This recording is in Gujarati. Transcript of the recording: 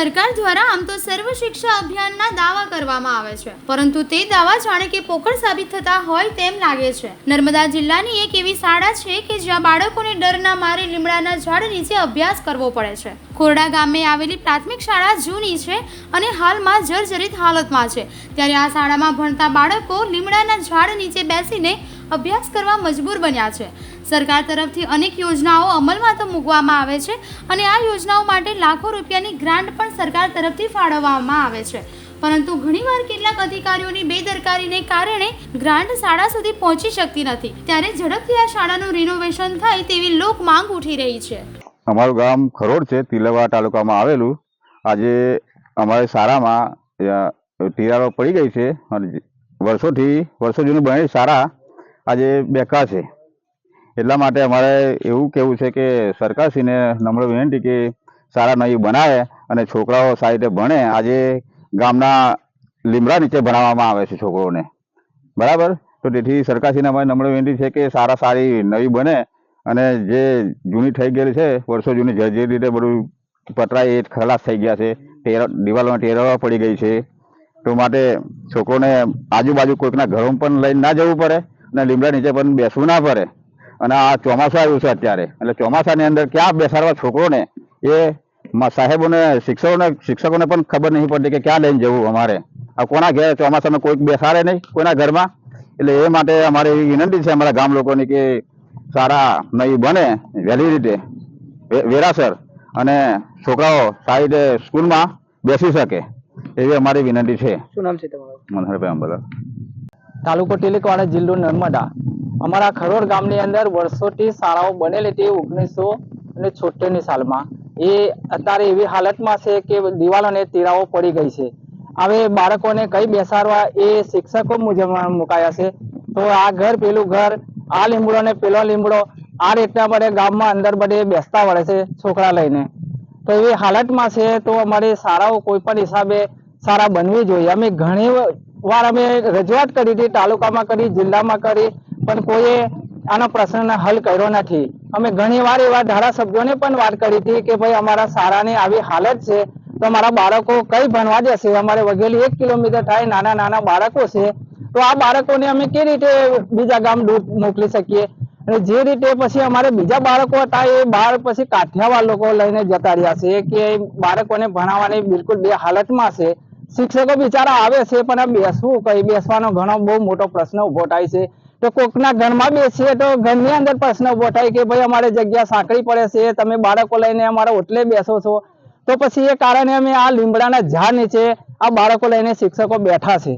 સરકાર દ્વારા આમ તો સર્વ શિક્ષા અભિયાનના દાવા કરવામાં આવે છે. પરંતુ તે દાવા જાણે કે પોકળ સાબિત થતા હોય તેમ લાગે છે. નર્મદા જિલ્લાની એક એવી શાળા છે કે જ્યાં બાળકોને ડરના મારે લીમડાના ઝાડ નીચે અભ્યાસ કરવો પડે છે. ખોરડા ગામે આવેલી પ્રાથમિક શાળા જૂની છે અને હાલમાં જર્જરિત હાલતમાં છે. ત્યારે આ શાળામાં ભણતા બાળકો લીમડાના ઝાડ નીચે બેસીને અભ્યાસ કરવા મજબૂર બન્યા છે. સરકાર તરફથી અનેક યોજનાઓ અમલમાં તો મૂકવામાં આવે છે અને આ યોજનાઓ માટે લાખો રૂપિયાની ગ્રાન્ટ પણ સરકાર તરફથી ફાળવવામાં આવે છે. પરંતુ ઘણીવાર કેટલાક અધિકારીઓની બેદરકારીને કારણે ગ્રાન્ટ શાળા સુધી પહોંચી શકતી નથી. ત્યારે ઝડપથી આ શાળાનું રિનોવેશન થાય તેવી લોક માંગ ઉઠી રહી છે. અમારું ગામ ખરોડ છે, તિલવા તાલુકામાં આવેલું. આજે અમારી શાળામાં તિરાડો પડી ગઈ છે અને વર્ષોથી, વર્ષો જૂની બનેલી શાળા આજે બેકાર છે. એટલા માટે અમારે એવું કહેવું છે કે સરકારશ્રીને નમ્ર વિનંતી કે સારા નવી બનાવે અને છોકરાઓ સારી રીતે ભણે. આજે ગામના લીમડા નીચે ભણાવવામાં આવે છે છોકરોને. બરાબર? તો તેથી સરકારશ્રીને અમારી નમ્ર વિનંતી છે કે સારા સારી નવી બને અને જે જૂની થઈ ગયેલી છે, વર્ષો જૂની જે રીતે બધું પતરાય એ ખલાસ થઈ ગયા છે. ટેર, દિવાલોમાં ટેરવા પડી ગઈ છે. તો માટે છોકરોને આજુબાજુ કોઈકના ઘરોમાં પણ લઈને ના જવું પડે અને લીમડા નીચે પણ બેસવું ના પડે. અને આ ચોમાસું આવ્યું છે અત્યારે. એટલે ચોમાસાની અંદર ક્યાં બેસાડવા છોકરોને એ સાહેબોને શિક્ષકોને શિક્ષકોને પણ ખબર નહીં પડતી કે ક્યાં લઈને જવું અમારે. આ કોના ઘેર ચોમાસામાં કોઈક બેસાડે નહીં કોઈના ઘરમાં? એટલે એ માટે અમારે એવી વિનંતી છે અમારા ગામ લોકોની કે સારા નહીં બને વહેલી રીતે. વેરાસર અને છોકરાઓ સારી રીતે સ્કૂલમાં બેસી શકે એવી અમારી વિનંતી છે. શું નામ છે તમારું? મનહરભાઈ અંબલા તાલુકો ટિલીકવાડા જિલ્લો નર્મદા. અમારા ખરોડ ગામની અંદર વર્ષોથી શાળાઓ બનેલી હતી, ઓગણીસો અને છોતેરની સાલમાં. એ અત્યારે એવી હાલતમાં છે કે દિવાલોને તીરાઓ પડી ગઈ છે. હવે બાળકોને કઈ બેસાડવા એ શિક્ષકો મુજબ મુકાયા છે. તો આ ઘર, પેલું ઘર, આ લીમડો ને પેલો લીમડો આ રીતના બધે ગામમાં અંદર બધે બેસતા વળે છે છોકરા લઈને. તો એવી હાલતમાં છે તો અમારી શાળાઓ કોઈ પણ હિસાબે સારા બનવી જોઈએ. અમે ઘણી વાર અમે રજૂઆત કરી હતી, તાલુકામાં કરી, જિલ્લામાં કરી. પણ કોઈએ આનો પ્રશ્ન હલ કર્યો નથી. અમે ઘણી વાર એવા ધારાસભ્યોને પણ વાત કરી હતી કે ભાઈ, અમારા શાળાની આવી હાલત છે, તો અમારા બાળકો કઈ ભણવા જશે? અમારે વઘેલી એક કિલોમીટર થાય, નાના નાના બાળકો છે. તો આ બાળકોને અમે કેવી રીતે બીજા ગામ દૂર મોકલી શકીએ? અને જે રીતે પછી અમારે બીજા બાળકો હતા, એ બાર પછી કાઠિયાવાડ લોકો લઈને જતા રહ્યા છે કે બાળકોને ભણાવવાની બિલકુલ બે હાલતમાં છે. શિક્ષકો બિચારા આવે છે, પણ આ બેસવું કઈ? બેસવાનો ઘણો બહુ મોટો પ્રશ્ન ઊભો થાય છે. તો કોકના ઘરમાં બેસીએ તો ઘરની અંદર પ્રશ્ન ઊભો થાય કે ભાઈ અમારે જગ્યા સાંકળી પડે છે, તમે બાળકો લઈને અમારા ઓટલે બેસો છો. તો પછી એ કારણે અમે આ લીમડાના ઝાડ નીચે આ બાળકો લઈને શિક્ષકો બેઠા છે.